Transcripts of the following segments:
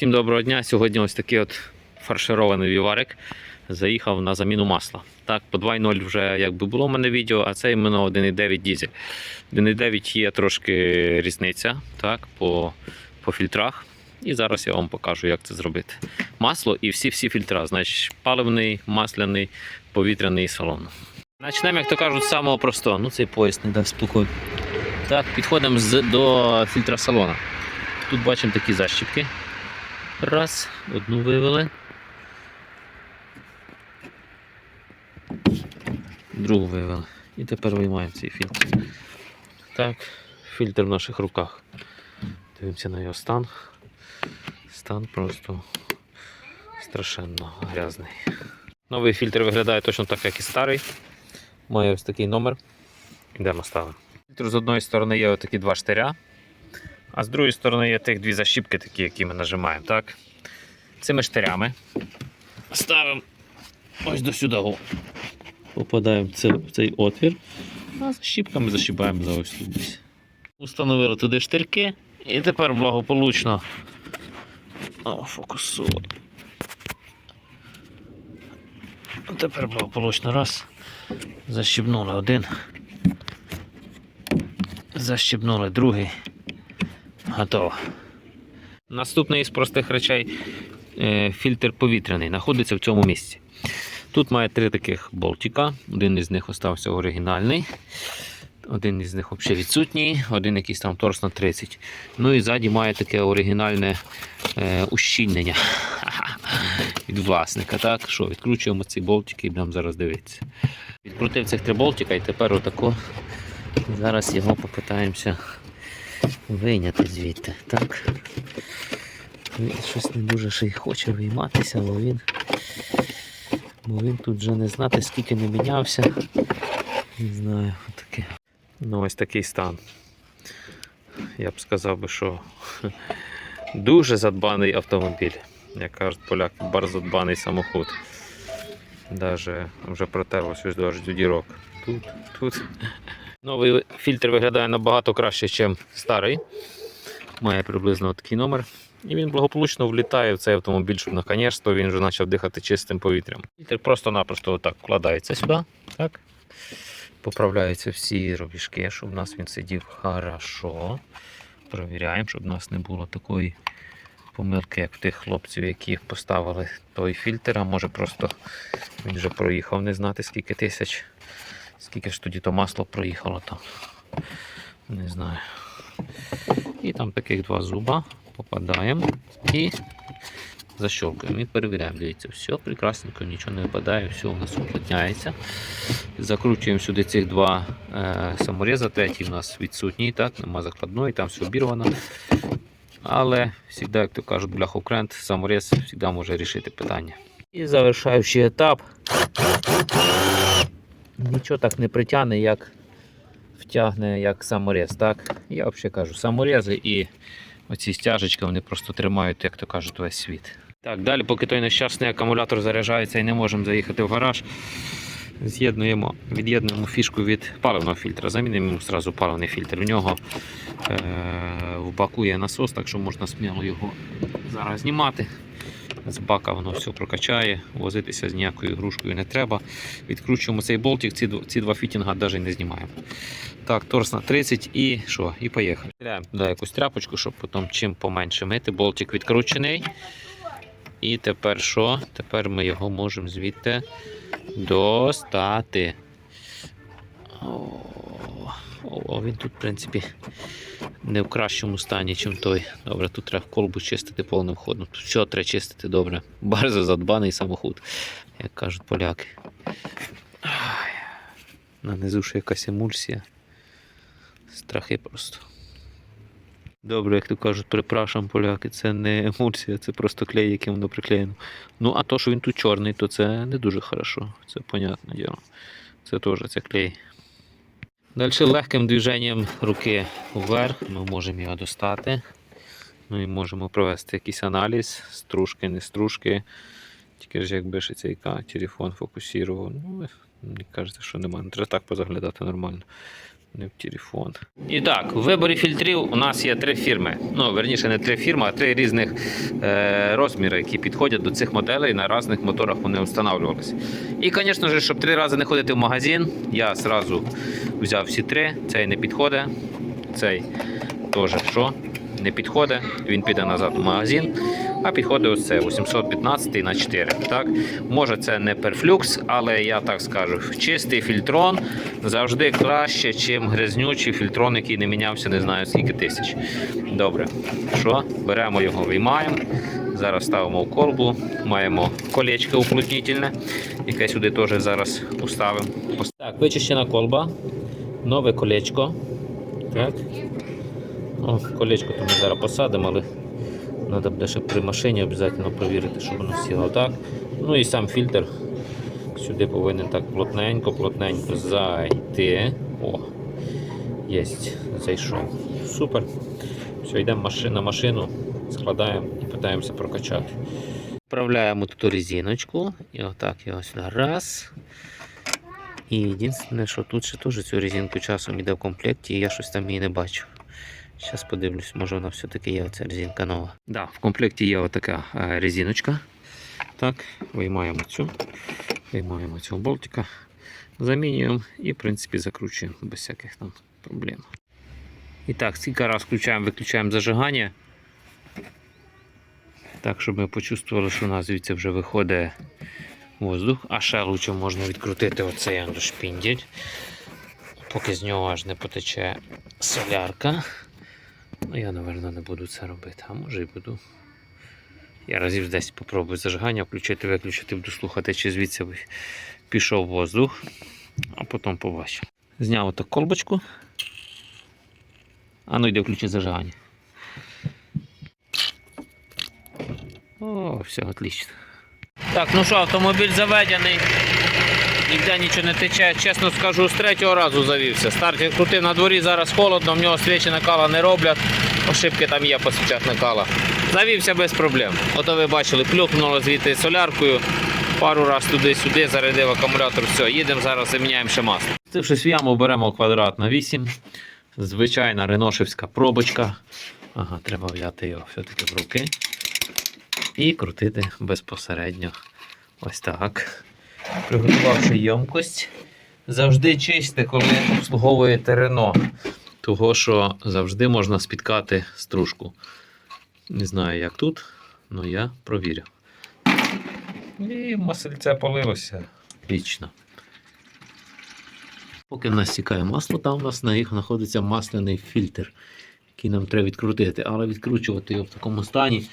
Всім доброго дня. Сьогодні ось такий от фарширований віварик заїхав на заміну масла. Так, по 2.0 вже якби було в мене відео, а це іменно 1.9 дізель. 1.9 є трошки різниця так, по, по фільтрах. І зараз я вам покажу, як це зробити. Масло і всі-всі фільтра, значить паливний, масляний, повітряний і салон. Почнемо, як то кажуть, з самого простого. Ну цей пояс не дасть спокою. Так, підходимо до фільтра салона. Тут бачимо такі защіпки. Раз, одну вивели. Другу вивели. І тепер виймаємо цей фільтр. Так, фільтр в наших руках. Дивимося на його стан. Стан просто страшенно грязний. Новий фільтр виглядає точно так, як і старий. Має ось такий номер. Йдемо ставимо. Фільтр з одної сторони є отакі два штиря. А з другої сторони є тих дві защіпки, такі, які ми нажимаємо. Так? Цими штирями ставимо ось до сюди. Попадаємо в цей, в цей отвір, а защіпками защіпаємо за ось тут. Установили туди штирки і тепер благополучно. О. Тепер благополучно раз. Защіпнули один. Защіпнули другий. Готово. Наступний із простих речей е, фільтр повітряний знаходиться в цьому місці. Тут має три таких болтика. Один із них остався оригінальний. Один із них взагалі відсутній, один якийсь там торс на 30. Ну і ззаді має таке оригінальне е, ущільнення від власника. Так, що відкручуємо ці болтики і будемо зараз дивитися. Відкрутив цих три болтика і тепер отако. Зараз його попитаємося вийняти звідти. Так. Він щось не дуже ще й хоче вийматися, бо він, бо він тут вже не знати, скільки не мінявся. Не знаю, таке. Ну, ось такий стан. Я б сказав би, що дуже задбаний автомобіль. Як кажуть поляки, bardzo дбаний самохід. Даже вже протерлось ось до дірок. Тут, тут. Новий фільтр виглядає набагато краще, ніж старий. Має приблизно такий номер. І він благополучно влітає в цей автомобіль, щоб наконець-то він вже почав дихати чистим повітрям. Фільтр просто-напросто отак вкладається сюди. Так. Поправляються всі робіжки, щоб у нас він сидів хорошо. Провіряємо, щоб у нас не було такої помилки, як в тих хлопців, які поставили той фільтр, а може просто він вже проїхав не знати скільки тисяч. Скільки ж тоді то масло проїхало там. Не знаю. І там таких два зуба попадаємо і защелкуємо і перевіряємо. Дивіться, все прекрасненько, нічого не випадає, все у нас уплотняється. Закручуємо сюди цих два е, саморіза. Третій у нас відсутній, так, нема закладної, там все обірвано. Але завжди, як то кажуть, бляхокрент, саморіз завжди може рішити питання. І завершаючий етап. Нічого так не притягне, як втягне як саморез. Так? Я взагалі кажу, саморези і оці стяжечки вони просто тримають, як то кажуть, весь світ. Так, далі, поки той нещасний акумулятор заряджається і не можемо заїхати в гараж, з'єднуємо, від'єднуємо фішку від паливного фільтра. Замінимо йому одразу паливний фільтр. У нього е- в баку є насос, так що можна сміло його зараз знімати. З бака воно все прокачає, возитися з ніякою ігрушкою не треба. Відкручуємо цей болтик, ці, ці два фітінга навіть не знімаємо. Так, торс на 30 і що? І поїхали. Беремо туди якусь тряпочку, щоб потім чим поменше мити. Болтик відкручений. І тепер що? Тепер ми його можемо звідти достати. О, він тут, в принципі, не в кращому стані, ніж той. Добре, тут треба колбу чистити повним ходом. Тут все треба чистити добре. Bardzo задбаний самохід, як кажуть поляки. Ай. На низу ще якась емульсія. Страхи просто. Добре, як то кажуть, припрашам поляки, це не емульсія, це просто клей, яким воно приклеєно. Ну, а то, що він тут чорний, то це не дуже хорошо. Це понятне діло. Це теж це клей. Далі легким движенням руки вверх ми можемо його достати. Ну і можемо провести якийсь аналіз, стружки, не стружки. Тільки ж якби ще цей телефон фокусував. Ну, мені кажеться, що немає. Треба так позаглядати нормально. Не в телефон. І так, в виборі фільтрів у нас є три фірми. Ну, верніше, не три фірми, а три різних е, розміри, які підходять до цих моделей. На різних моторах вони встановлювалися. І, звісно ж, щоб три рази не ходити в магазин, я зразу взяв всі три. Цей не підходить. Цей теж що? Не підходить. Він піде назад в магазин. А підходить ось це 815 на 4. Так? Може це не перфлюкс, але я так скажу, чистий фільтрон завжди краще, ніж грязнючий фільтрон, який не мінявся, не знаю скільки тисяч. Добре. Що? Беремо його, виймаємо. Зараз ставимо в колбу, маємо колечко уплотнительне, яке сюди теж зараз уставимо. Так, вичищена колба, нове колечко. Так. О, колечко то ми зараз посадимо, але треба буде ще при машині обов'язково перевірити, щоб воно сіло так. Ну і сам фільтр сюди повинен так плотненько, плотненько зайти. О, є, зайшов. Супер. Все, йдемо на машину, складаємо і питаємося прокачати. Вправляємо тут резиночку і отак його сюди. Раз. І єдине, що тут ще теж цю резинку часом йде в комплекті, і я щось там її не бачу. Зараз подивлюсь, може вона все-таки є оця резинка нова. Да, в комплекті є отака е, резиночка. Так, виймаємо цю, виймаємо цього болтика, замінюємо і, в принципі, закручуємо без всяких там проблем. І так, скільки раз включаємо, виключаємо зажигання. Так, щоб ми почувствували, що у нас звідси вже виходить воздух. А ще лучше можна відкрутити оцей андошпіндель, поки з нього аж не потече солярка. Ну, я, напевно, не буду це робити, а може і буду. Я разів десь спробую зажигання включити, виключити, буду слухати, чи звідси пішов воздух, а потім побачу. Зняв отак колбочку. А ну йде включи зажигання. О, все, отлично. Так, ну що, автомобіль заведений. Ніде нічого не тече. Чесно скажу, з третього разу завівся. Стартер крутив на дворі, зараз холодно, в нього свічі накала не роблять. Ошибки там є по свічах накала. Завівся без проблем. Ото ви бачили, плюхнуло звідти соляркою. Пару раз туди-сюди, зарядив акумулятор, все, їдемо зараз, заміняємо ще масло. Встившись в яму, беремо квадрат на 8. Звичайна реношевська пробочка. Ага, треба взяти його все-таки в руки. І крутити безпосередньо. Ось так. Приготувавши ємкость. Завжди чисте, коли обслуговуєте Рено. Того, що завжди можна спіткати стружку. Не знаю, як тут, але я провірив. І масельце полилося. Вічно. Поки в нас стікає масло, там у нас на їх знаходиться масляний фільтр, який нам треба відкрутити. Але відкручувати його в такому стані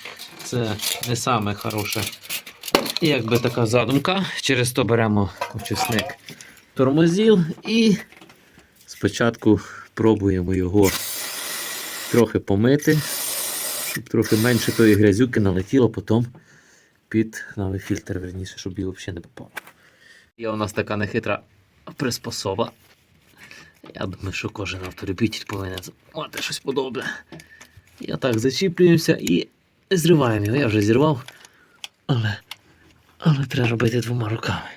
це не саме хороше. Якби така задумка. Через то беремо очисник тормозів і спочатку пробуємо його трохи помити, щоб трохи менше тої грязюки налетіло, потім під новий фільтр, верніше, щоб його взагалі не попало. Є у нас така нехитра приспособа. Я думаю, що кожен авторибітель повинен мати щось подобне. І отак зачіплюємося і зриваємо його. Я вже зірвав, але, але треба робити двома руками.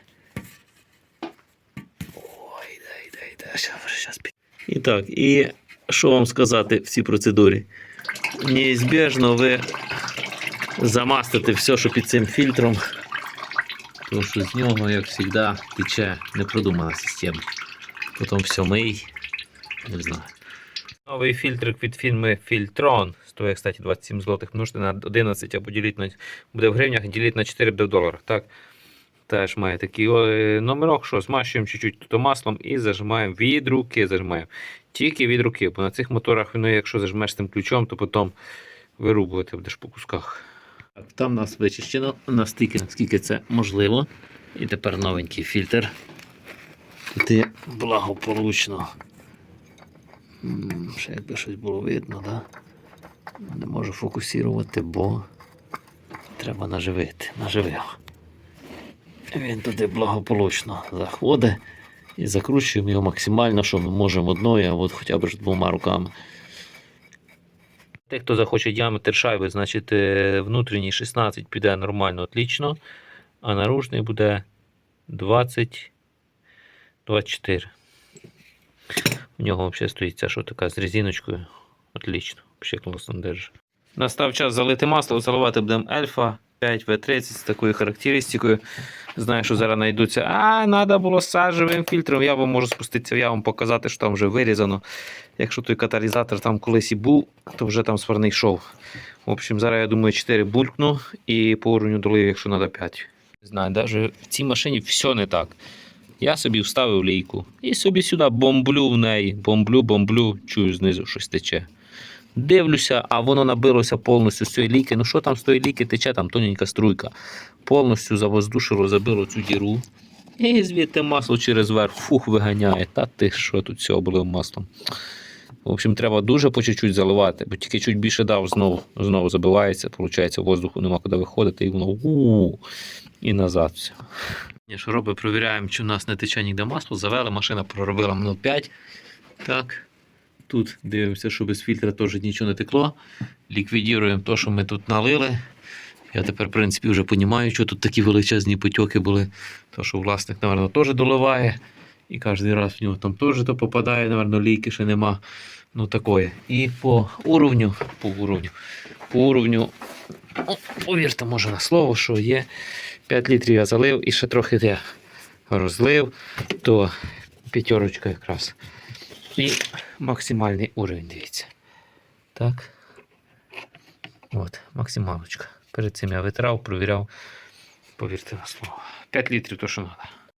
Ой, йде, йде, йде. Зараз під. І так, і що вам сказати в цій процедурі? Неізбіжно ви замастите все, що під цим фільтром. Тому що з нього, як завжди, тече непродумана система. Потім все мий. Не знаю. Новий фільтр від фірми Filtron. Стоїть, кстати, 27 злотих. Множити на 11 або ділити на буде в гривнях, ділити на 4 буде в доларах. Так. Теж має такий е, номерок, що змащуємо чуть-чуть маслом і зажимаємо від руки. Зажимаємо. Тільки від руки. Бо на цих моторах, ну, якщо зажмеш цим ключом, то потім вирубувати будеш по кусках. Там нас вичищено настільки, наскільки це можливо. І тепер новенький фільтр. Тут є благополучно. Ще якби щось було видно, да? Не можу фокусувати, бо треба наживити. Наживив. Він туди благополучно заходить і закручуємо його максимально, що ми можемо одною, а от хоча б двома руками. Тих, хто захоче діаметр шайби, значить е, внутрішній 16 піде нормально, отлично, а наружний буде 20 24. В нього взагалі стоїть ця що така з резиночкою. Отлично, взагалі класно держить. Настав час залити масло, заливати будемо Ельфа 5В30 з такою характеристикою. Знаю, що зараз знайдуться. А, треба було сажевим фільтром. Я вам можу спуститися, я вам показати, що там вже вирізано. Якщо той каталізатор там колись і був, то вже там сварний йшов. В общем, зараз я думаю 4 булькну і по уровню долив, якщо треба 5. Не знаю, навіть в цій машині все не так. Я собі вставив лійку і собі сюди бомблю в неї. Бомблю, бомблю, чую знизу щось тече. Дивлюся, а воно набилося повністю з цієї ліки. Ну що там з тої ліки тече, там тоненька струйка. Повністю завоздушило, забило цю діру. І звідти масло через верх фух виганяє. Та ти що тут все облив маслом. В общем, треба дуже по чуть-чуть заливати, бо тільки чуть більше дав, знову, знову забивається, виходить, воздуху нема куди виходити, і воно у і назад все. Що робимо, провіряємо, чи у нас не тече ніде масло. Завели, машина проробила минут 5. Так. Тут дивимося, що без фільтра теж нічого не текло. Ліквідуємо те, що ми тут налили. Я тепер, в принципі, вже розумію, що тут такі величезні потьоки були. То, що власник, напевно, теж доливає. І кожен раз в нього там теж то попадає, напевно, ліки ще нема. Ну такое. І по уровню, по уровню, по уровню, о, повірте, може на слово, що є 5 літрів я залив і ще трохи я розлив, то п'ятерочка якраз. І максимальний уровень, дивіться. Так. От, максималочка. Перед цим я витирав, провіряв. Повірте на слово. 5 літрів то що треба.